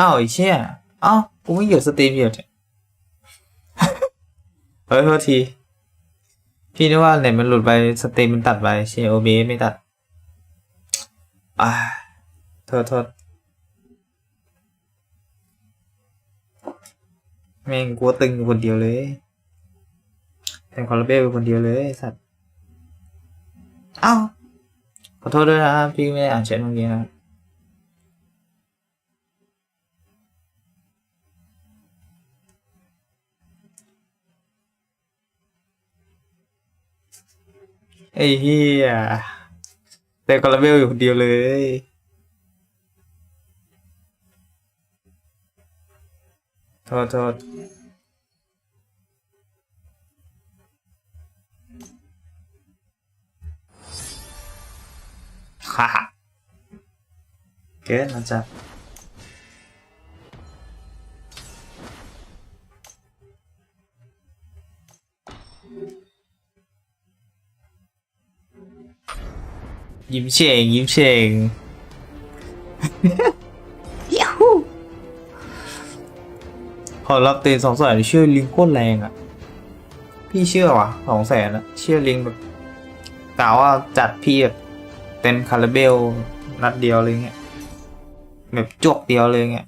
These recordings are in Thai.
อ้าวไอ้เชี่ยอ้ากูไม่อยู่สตรีมอยู่เนี่ยเฮ้ยโทษที พี่นึกว่าเน็ตมันหลุดไปสตรีมมันตัดไปเชี่ยโอบีไม่ตัดอ่าโทษโทษแม่งกลัวตึงคนเดียวเลยแทงคอร์เบลอยู่คนเดียวเลยสัตว์อ้าวขอโทษด้วยนะพี่ไม่ได้อ่านแชทเมื่อกี้นะ ไอ้เหี้ยแต่คอร์เบลอยู่คนเดียวเลย โทษโทษฮ่าฮ่าเกินนะจ๊ะ ยิ้มเฉงยิ้มเฉงยูฮูพอรับเตือนสองแสนเชื่อลิงโคตรแรงอะ พี่เชื่อว่ะสองแสนอะเชื่อลิงแบบกล่าวว่าจัดพี่แบบเต็มคาราเบลนัดเดียวเลยเงี้ยแบบจวกเดียวเลยเงี้ย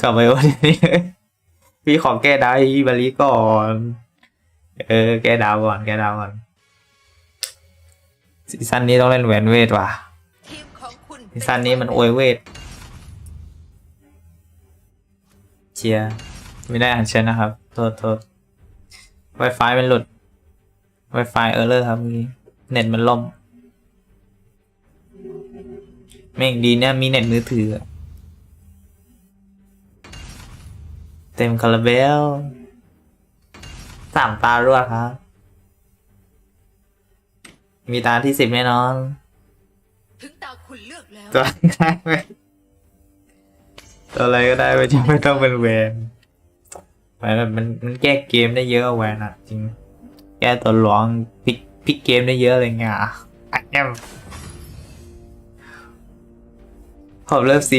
กลับไปวันนี้พี่ขอแก้ดาวให้อีบาลีก่อน เออ แก้ดาวก่อน แก้ดาวก่อน ซีซั่นนี้ต้องเล่นแหวนเวทว่ะทีมของคุณซีซั่นนี้มันโอวยเวทเชียร์ไม่ได้อ่านเชนนะครับ โทษโทษ Wi-Fi มันหลุด Wi-Fi เออร์เลอร์ครับเมื่อกี้ เน็ตมันล่มแม่งดีเนี่ยมีเน็ตมือถืออะเต็มคาราเบลสามตารวดครับ มีตาที่สิบแน่นอนถึงตาคุณเลือกแล้วตัวอะไรก็ได้ไหมตัวอะไรก็ได้ไม่จำไม่ต้องเป็นแวนแวนมันมันแก้เกมได้เยอะอะแวนอะจริง แก้ตัวหลวงพลิกพลิกเกมได้เยอะเลยไงอะอะแอมผมเริ่มสี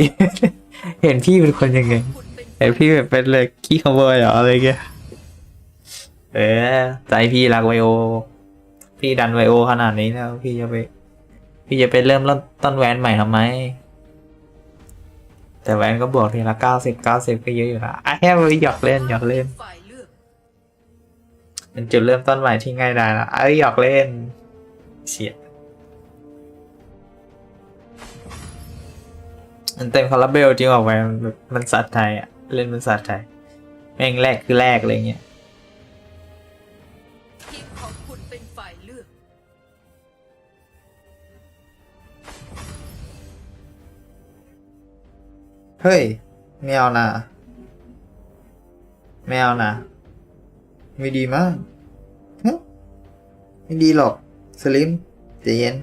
เห็นพี่เป็นคนยังไงคุณเป็นเห็นพี่แบบเป็นเลยขี้ขโมยเหรออะไรเงี้ยเออใจพี่รักไวโอ พี่ดันไวโอขนาดนี้แล้ว พี่จะไป พี่จะไปเริ่มต้นแวนใหม่ทำไม แต่แวนก็บวกทีละเก้าสิบเก้าสิบก็เยอะอยู่ละอะแค่ไปหยอกเล่นหยอกเล่นฝ่ายเป็นจุดเริ่มต้นใหม่ที่ง่ายดายละเอ้ยหยอกเล่นเฉียดมันเต็มคาราเบลจริงออกไปมันมันสัตว์ไทยอะเล่นมันสัตว์ไทย แม่งแรกคือแรกอะไรเงี้ย เฮ้ยไม่เอานะไม่เอานะไม่ดีมากฮะไม่ดีหรอก สลิมใจเย็น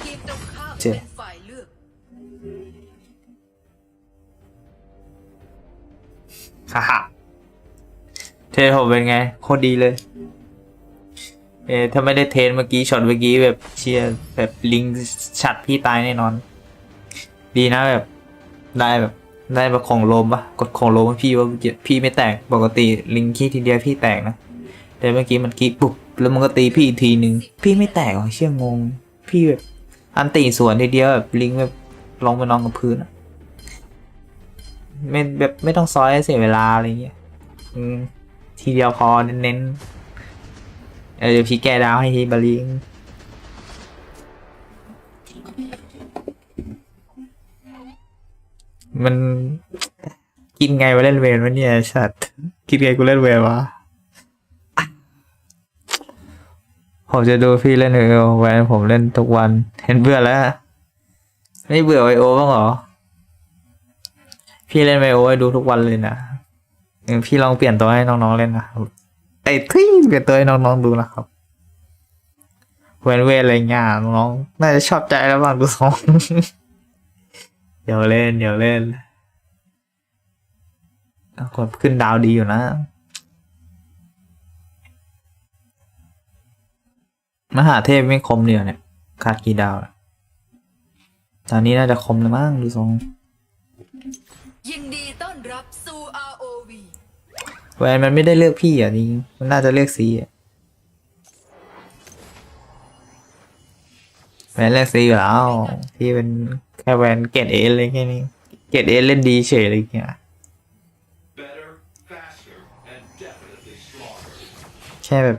ทีมตรงข้ามเจ็บเป็นฝ่ายเลือกฮ่าฮ่าเทรนผมเป็นไง โคตรดีเลย เออถ้าไม่ได้เทรนเมื่อกี้ช็อตเมื่อกี้แบบเชียร์แบบลิงฉัดพี่ตายแน่นอน ดีนะแบบ ได้แบบได้แบบของโลมปะกดของโลมพี่ว่าพี่ไม่แตกปกติลิงขี้ทีเดียวพี่แตกนะแต่เมื่อกี้มันกี้ปุ๊บแล้วมันก็ตีพี่อีกทีนึงพี่ไม่แตกเหรอเชี่ยงง พี่แบบอันตีสวนทีเดียวแบบลิงแบบลงไปนอนกับพื้นอะไม่แบบไม่ต้องซอยเสียเวลาอะไรเงี้ยอืมทีเดียวพอเน้นๆเออเดี๋ยวพี่แก้ดาวให้ทีบาลิง มันกินไงวะเล่นเวรวะเนี่ยชัดกินไงกูเล่นเวรวะผมจะดูพี่เล่นเออแวนผมเล่นทุกวัน เห็นเบื่อแล้ว ไม่เบื่อไวโอบ้างเหรอ พี่เล่นไวโอให้ดูทุกวันเลยนะเออพี่ลองเปลี่ยนตัวให้น้องๆเล่นนะครับไอ้ที่เปลี่ยนตัวให้น้องๆดูนะครับเวนเวรอะไรเงี้ยน้องๆน่าจะชอบใจแล้วบ้างดูทรง เดี๋ยวเล่นเดี๋ยวเล่นกดขึ้นดาวดีอยู่นะ มหาเทพไม่คมเดียวเนี่ยขาดกี่ดาวอะตอนนี้น่าจะคมแล้วมั้งดูทรงยินดีต้อนรับสู่ ROV แวนมันไม่ได้เลือกพี่อะนี่มันน่าจะเลือกซีอะ แวนเลือกซีอยู่แล้วพี่เป็นแค่แวนเกตเอเลยแค่นี้ เกตเอเล่นดีเฉยเลยเนี่ย Better, faster, and definitely stronger. แค่แบบ